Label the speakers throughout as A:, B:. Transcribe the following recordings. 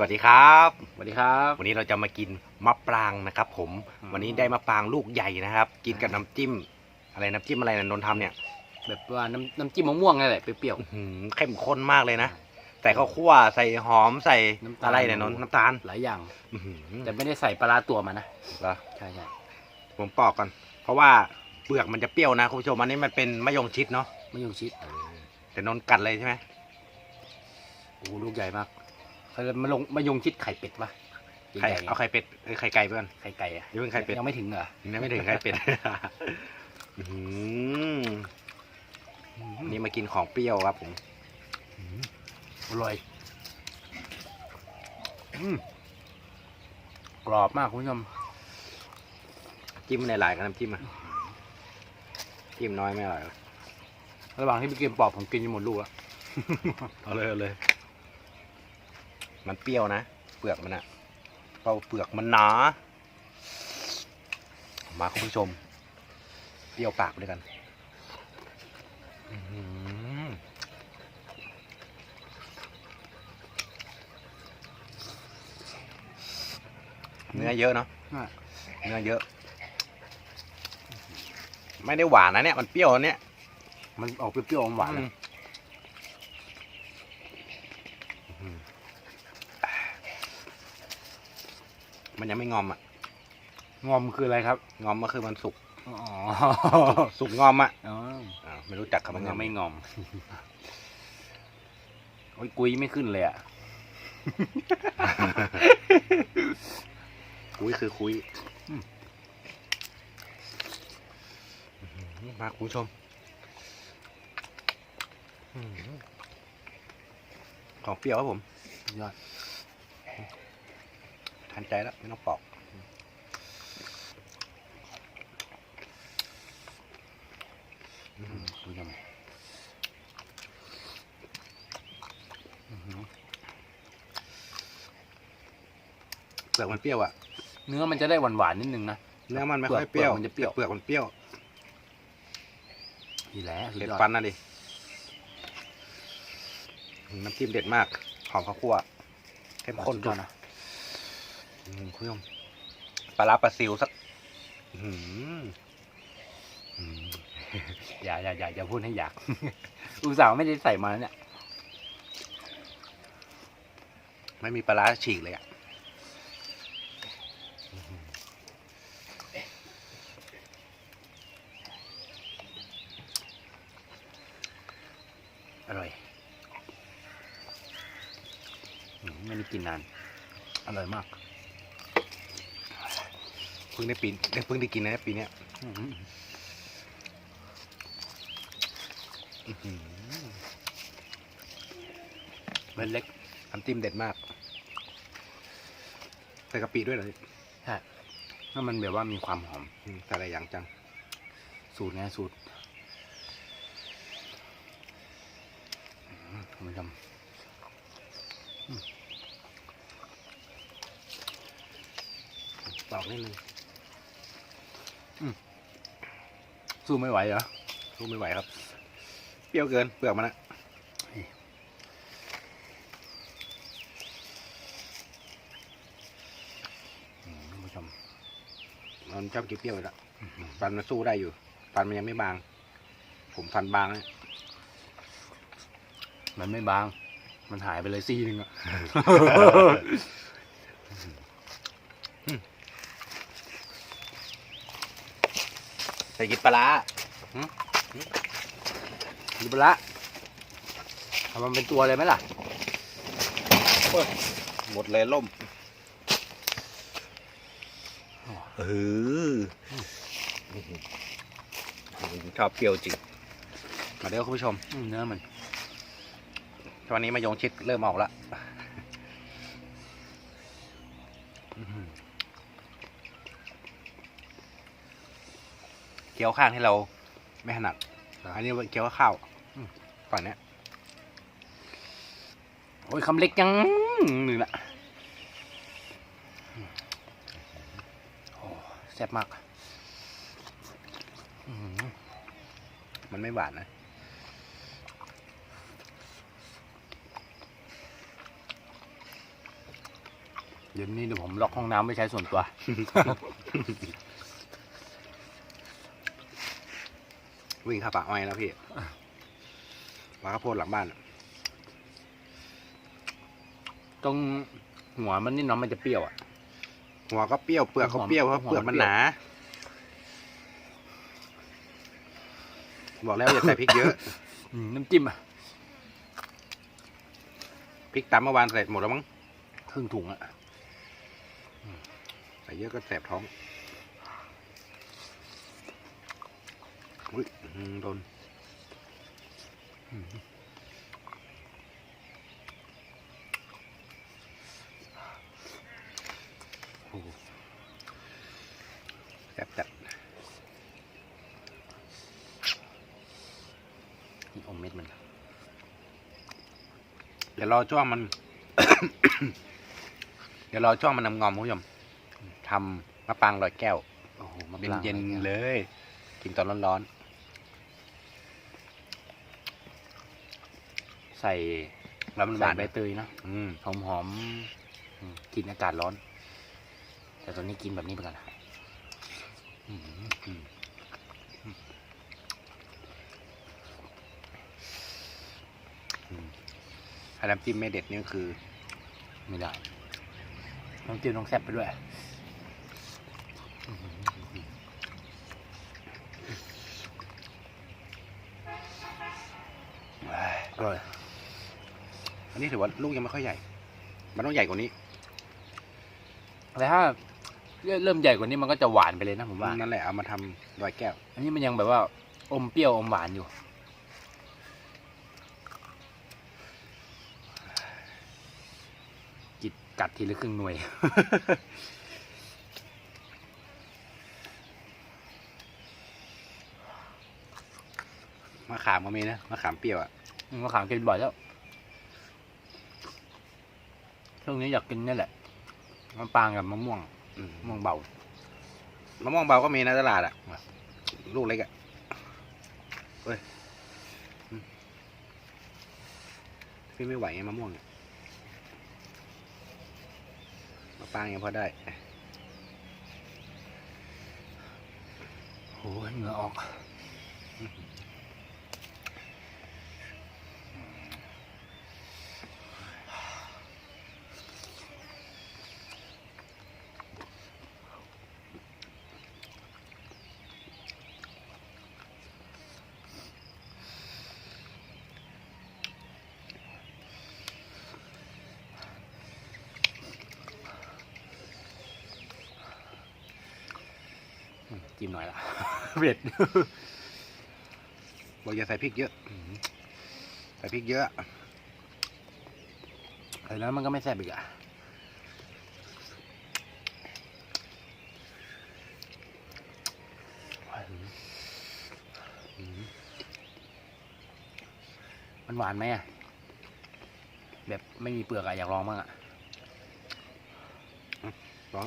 A: สวัสดีครับ
B: สวัสดีครับ
A: วันนี้เราจะมากินมะปรางนะครับผม
B: อืม
A: วันนี้ได้มะปรางลูกใหญ่นะครับ กินกับน้ำจิ้ม อะไรน้ำจิ้มอะไรนะนนท์ทำเนี่ย
B: แบบว่าน้ำน้ำจิ้มมะม่วงนี่แหละเปรี้ยว
A: อื้อหือเข้มข้นมากเลยนะ ใส่ข้าวคั่วใส่หอมใส่
B: น้ำตาล
A: อะไรเนี่ยนนท์น้ำตาล
B: ๆหลายอย่าง
A: อื้อหือ
B: แต่ไม่ได้ใส่ปลาร้าตัวมานะ
A: เหรอ
B: ใช่ใช่
A: ผมปอกก่อน เพราะว่าเปลือกมันจะเปรี้ยวนะคุณผู้ชมอันนี้มันเป็นมะยงชิดเนาะ
B: มะยงชิด
A: แต่นนท์กัดเลยใช่ไหม
B: โอ้โหลูกใหญ่มาก เขาจะมาลงมะยงชิดไข่เป็ดปะ
A: ไข่
B: ใหญ่ๆ
A: เอาไข่เป็ดเอ้ยไข่ไก่ไปก่อน
B: ไข่ไก่อะ
A: เดี๋ยวเป็นไข่เป็ด
B: ยังไม่ถึงเหรอ
A: ยังไม่ถึงไข่เป็ดอื้อหือนี่มากินของเปรี้ยวครับผม
B: อร่อยอืมกรอบมากคุณผู้ชม
A: จิ้มในหลายๆกับน้ำจิ้มอะจิ้มน้อยไม่อร่อยหรอก
B: ระหว่างที่พี่เกมปอกผมกินจนหมดลูกแล้ว
A: เอาเลยเอาเลย มันเปรี้ยวนะ เปลือกมันอะเพราะเปลือกมันหนา มาคุณผู้ชม เปรี้ยวปากด้วยกันอื้อหือเนื้อเยอะเนาะ
B: อะ
A: เนื้อเยอะ ไม่ได้หวานนะเนี่ย มันเปรี้ยวนะเนี่ย
B: มันออกเปรี้ยวๆหวานๆ
A: อื
B: นะ
A: มอืม มันยังไม่งอมอะ
B: งอมคืออะไรครับ
A: งอมก็คือมันสุก
B: อ๋อ
A: สุกงอมอะ
B: อ๋อ
A: อ่าวไม่รู้จักคำ
B: มั
A: ว่านง
B: ยั
A: อม
B: งไม่งอม โอ้ยกุยไม่ขึ้นเลยอะ
A: คุยคือคุย
B: อืม
A: อื้อหือมาคุณผู้ชมอื้อหือของเปรี้ยวครับผม
B: ยอด
A: ทันใจแล้วไม่ต้องปอก
B: อืมคุณผู้ชมอื้อหือ
A: เปลือกมันเปรี้ยวอะ
B: เนื้อมันจะได้หวานๆนิดนึงนะ
A: เนื้อมันไม่ค่อยเปรี้ยว
B: เปลือกมันจะเปรี้ยว
A: แต่เปลือกมันเปรี้ยว
B: ดีแล้วสุด
A: เด็ด
B: ยอด
A: ฟันนะดิ น้ำจิ้มเด็ดมาก หอมข้าวคั่วเข้มข้น
B: สุดย
A: จุ
B: อ
A: ด
B: ดนะ
A: อืม คุณผู้ชมปลาร้าปลาซิวสักอ
B: ย่าอย่าอย่าอย่าพูดให้อยาก อุตส่าห์ไม่ได้ใส่มาเนี่ย
A: ไม่มีปลาฉีกเลยอะ
B: อร่อยอืมไม่ได้กินนาน อร่อยมาก
A: พิ่งได้ปีเพิ่งได้กินนะปีเนี้ย
B: อื้อหือ
A: อื้อหือ
B: เม็ดเล็ก
A: น้ำจิ้มเด็ดมาก ใส่กะปิด้วยเหรอ
B: ใช่ถ้ามันแบบว่ามีความหอม
A: อืมใส่อะไรอย่างจัง
B: สูตรไงสูตรอืมคุณผู้ชม
A: ตอกนิดนึง
B: สู้ไม่ไหวเหรอ
A: สู้ไม่ไหวครับ เปรี้ยวเกินเปลือกมันอะ
B: นี่อืมคุณผู้ชม
A: มันชอบกินเปรี้ยวอยู่แล้วฟันมันสู้ได้อยู่ ฟันมันยังไม่บาง ผมฟันบางนะ
B: มันไม่บาง มันหายไปเลยซี่หนึงอะ
A: ใส่กินปลาร้า
B: ดูไปละทำมันเป็นตัวเลยไหมล่ะ
A: หมดเลยล่มเออชอบเปรี้ยวจริงมาเดี๋ยวคุณผู้ชม
B: อืมเนื้อมัน
A: วันนี้มายงชิดเริ่มออกแล้ว
B: อื้อหือ
A: เกี๊ยวข้างที่เราไม่ถนัดอันนี้เกี๊ยวข้าวฝั่งเนี้ย
B: โอ้ยคำเล็กยังหนึ่งละโอ้แซ่บมากอื้อหือ
A: มันไม่หวานนะ
B: เดี๋ยวนี้เดี๋ยวผมล็อกห้องน้ำไว้ใช้ส่วนตัว
A: วิ่งเข้าป่าอ้อยแล้วพี่มาข้าวโพดหลังบ้าน
B: ตรงหัวมันนี่เน้องมันจะเปรี้ยวอะ
A: หัวก็เปรี้ยวเปลือกก็เปรี้ยวเพราะ
B: หัว
A: เปลือก
B: มั
A: มัน
B: น
A: หนา บอกแล้วอย่าใส่พริกเยอะ
B: อืมน้ำจิ้มอะ
A: พริกตำเมื่อวานใส่หมดแล้วมั้ง
B: ครึ่งถุงอะ
A: ใส่เยอะก็แสบท้อง อุ้ยอื้อหือโดนโอ้โหแสบจัด
B: นี่อมเม็ดมัน
A: เดี๋ยวรอช่วงมัน เดี๋ยวรอช่วงมันนำงอมคุณผู้ชมทำมะปรางลอยแก้ว
B: โอ้โหมะ
A: เย็น
B: ปราง
A: เย็น
B: อะไร
A: ๆ
B: นี่
A: เลย กินตอนร้อน
B: ใส่
A: ๆแล้วมันห
B: ใส่
A: วาน
B: ใบเตยเนอะ
A: อืม
B: หอมหอมๆอืมกินอากาศร้อน แต่ตอนนี้กินแบบนี้ไปก่อนนะอืมอืม
A: ถ้าน้ำจิ้มไม่เด็ดนี่ก็คือ
B: ไม่ได้ต้องจิ้มต้องแซ่บไปด้วย อร่อย
A: อันนี้ถือว่าลูกยังไม่ค่อยใหญ่ มันต้องใหญ่กว่านี้
B: แต่ถ้าเริ่มใหญ่กว่านี้มันก็จะหวานไปเลยนะผมว่า
A: นั่นแหละเอามาทำลอยแก้ว
B: อันนี้มันยังแบบว่า อมเปรี้ยวอมหวานอยู่ จิตกัดทีละครึ่งหน่วย
A: มะขามก็มีนะ มะขามเปรี้ยวอะ
B: มะขามกินบ่อยแล้ว ช่วงนี้อยากกินนี่แหละมะปรางกับมะม่วง
A: อืม
B: มะม่วงเบา
A: มะม่วงเบาก็มีนะตลาดอะ ลูกเล็กอะเฮ้ยอืมพี่ไม่ไหวไงมะม่วงเนี่ยมะปรางยังพอได้
B: โอ้ยเหงื่อออก หน่อยละเผ็ด
A: บอกอย่าใส่พริกเยอะใส่พริกเยอะ
B: แต่แล้วมันก็ไม่แซ่บอีกอะ
A: มั
B: นหวานไหมอะ แบบไม่มีเปลือกอะอยากลองบ้างอะ
A: ร้อน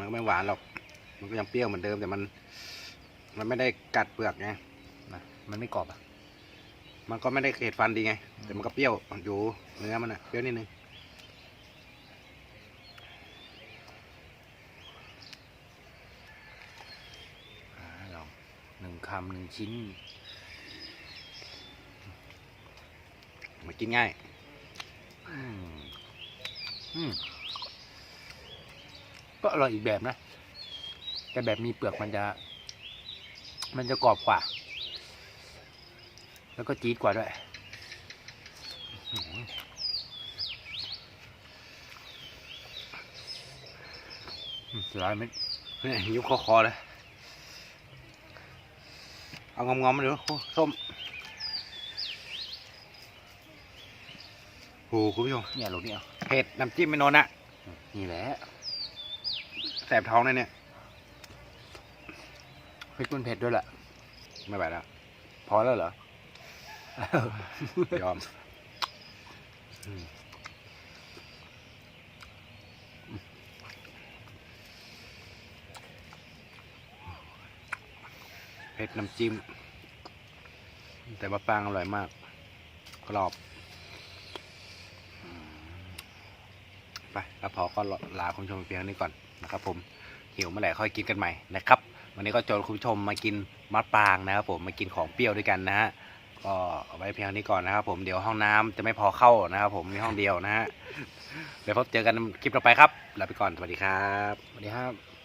A: มันก็ไม่หวานหรอก มันก็ยังเปรี้ยวเหมือนเดิมแต่มัน มันไม่ได้กัดเปลือกไง
B: นะมันไม่กรอบอะ
A: มันก็ไม่ได้เกล็ดฟันดีไง แต่มันก็เปรี้ยวอยู่เนื้อมันอะเปรี้ยวนิดนึง
B: อ่าลองหนึ่งคำหนึ่งชิ้น
A: มันกินง่าย
B: อืมอืม ก็อร่อยอีกแบบนะ แต่แบบมีเปลือกมันจะ มันจะกรอบกว่า แล้วก็จี๊ดกว่าด้วยสียดายไม
A: เนี่ยุบคอคอเลยเอางอมๆมาดูส้มโอ้คุณผู้ชม
B: เนี่ยหลูกเนี่ย
A: เผ็ดน้ำจิ้มไม่โนนอะ
B: นี่แหละ
A: แสบท้องเลยเนี่ย
B: พริกมันเผ็ดด้วยแหละ
A: ไม่ไหวแล้ว
B: พอแล้วเหรอ
A: ยอมเผ็ดน้ำจิ้ม แต่ปลาปางอร่อยมาก กรอบ ไป แล้วพอก็ลาคุณชมเพียงนี้ก่อน นะครับผมหิวเมื่อไหร่ค่อยกินกันใหม่นะครับวันนี้ก็ชวนคุณผู้ชมมากินมะปรางนะครับผมมากินของเปรี้ยวด้วยกันนะฮะก็เอาไว้เพียงเท่านี้ก่อนนะครับผมเดี๋ยวห้องน้ำจะไม่พอเข้านะครับผมมีห้องเดียวนะฮะเดี๋ยวพบเจอกันคลิปต่อไปครับลาไปก่อนสวัสดีครับ
B: สวัสดีครับ